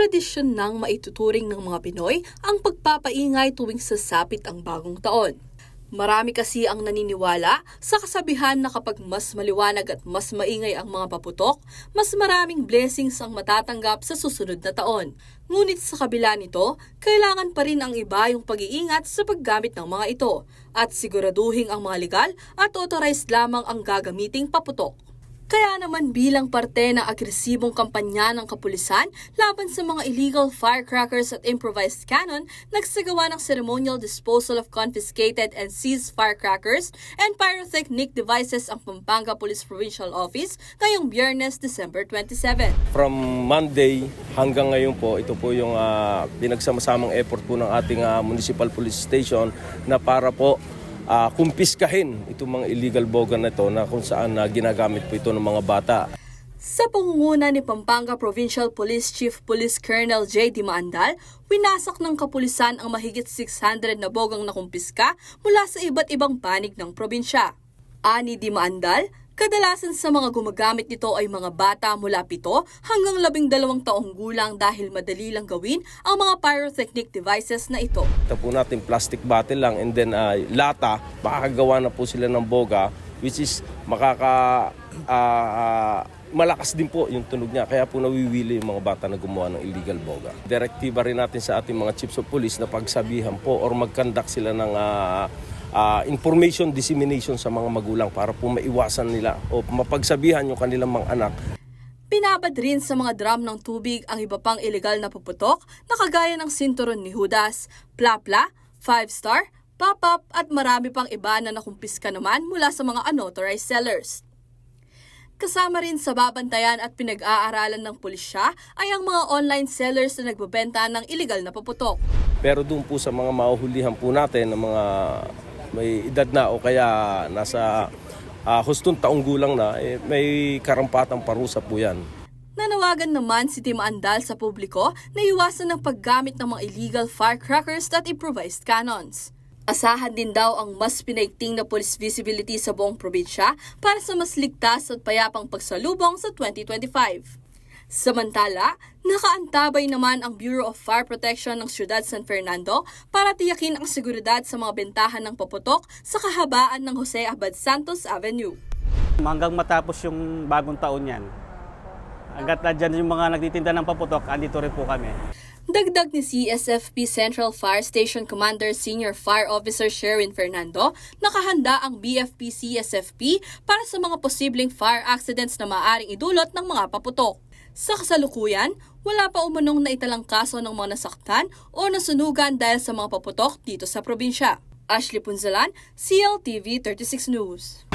tradisyon ng maituturing ng mga Pinoy ang pagpapaingay tuwing sasapit ang bagong taon. Marami kasi ang naniniwala sa kasabihan na kapag mas maliwanag at mas maingay ang mga paputok, mas maraming blessings ang matatanggap sa susunod na taon. Ngunit sa kabila nito, kailangan pa rin ang iba yung pag-iingat sa paggamit ng mga ito at siguraduhin ang mga legal at authorized lamang ang gagamiting paputok. Kaya naman bilang parte ng agresibong kampanya ng kapulisan laban sa mga illegal firecrackers at improvised cannon, nagsagawa ng ceremonial disposal of confiscated and seized firecrackers and pyrotechnic devices ang Pampanga Police Provincial Office ngayong Biyernes, December 27. From Monday hanggang ngayon po, ito po yung ah, pinagsamasamang effort po ng ating ah, municipal police station na para po ah, kumpiskahin itong mga illegal boga na ito na kung saan na ginagamit po ito ng mga bata. Sa pangunguna ni Pampanga Provincial Police Chief Police Colonel J. Di Maandal, winasak ng kapulisan ang mahigit 600 na bogang nakumpiska mula sa iba't ibang panig ng probinsya. Ani Di Maandal, kadalasan sa mga gumagamit nito ay mga bata mula 7 hanggang 12 taong gulang dahil madali lang gawin ang mga pyrotechnic devices na ito. Ito po natin plastic bottle lang and then ah, lata, makakagawa na po sila ng boga which is makaka ah, ah, malakas din po yung tunog niya kaya po nawiwili yung mga bata na gumawa ng illegal boga. Direktiba rin natin sa ating mga chiefs of police na pagsabihan po or mag-conduct sila ng ah, ah, information dissemination sa mga magulang para po maiwasan nila o mapagsabihan yung kanilang mga anak Pinabad rin sa mga drum ng tubig ang iba pang ilegal na puputok na kagaya ng sinturon ni Judas, Plapla, Five Star, Pop-Up at marami pang iba na nakumpiska naman mula sa mga unauthorized sellers. Kasama rin sa babantayan at pinag-aaralan ng pulisya ay ang mga online sellers na nagbebenta ng ilegal na paputok. Pero doon po sa mga mahuhulihan po natin ng mga may edad na o kaya nasa ah, hustong taong gulang na, eh, may karampatang parusa po yan. Nanawagan naman si Tim Andal sa publiko na iwasan ng paggamit ng mga illegal firecrackers at improvised cannons. Asahan din daw ang mas pinaigting na police visibility sa buong probinsya para sa mas ligtas at payapang pagsalubong sa 2025. Samantala, nakaantabay naman ang Bureau of Fire Protection ng Siyudad San Fernando para tiyakin ang seguridad sa mga bentahan ng paputok sa kahabaan ng Jose Abad Santos Avenue. Hanggang matapos yung bagong taon yan. Hanggat nandyan yung mga nagtitinda ng paputok, andito rin po kami. Dagdag ni CSFP Central Fire Station Commander Senior Fire Officer Sherwin Fernando, nakahanda ang BFP CSFP para sa mga posibleng fire accidents na maaaring idulot ng mga paputok. Sa kasalukuyan, wala pa umanong naitalang kaso ng mga nasaktan o nasunugan dahil sa mga paputok dito sa probinsya. Ashley Punzalan, CLTV 36 News.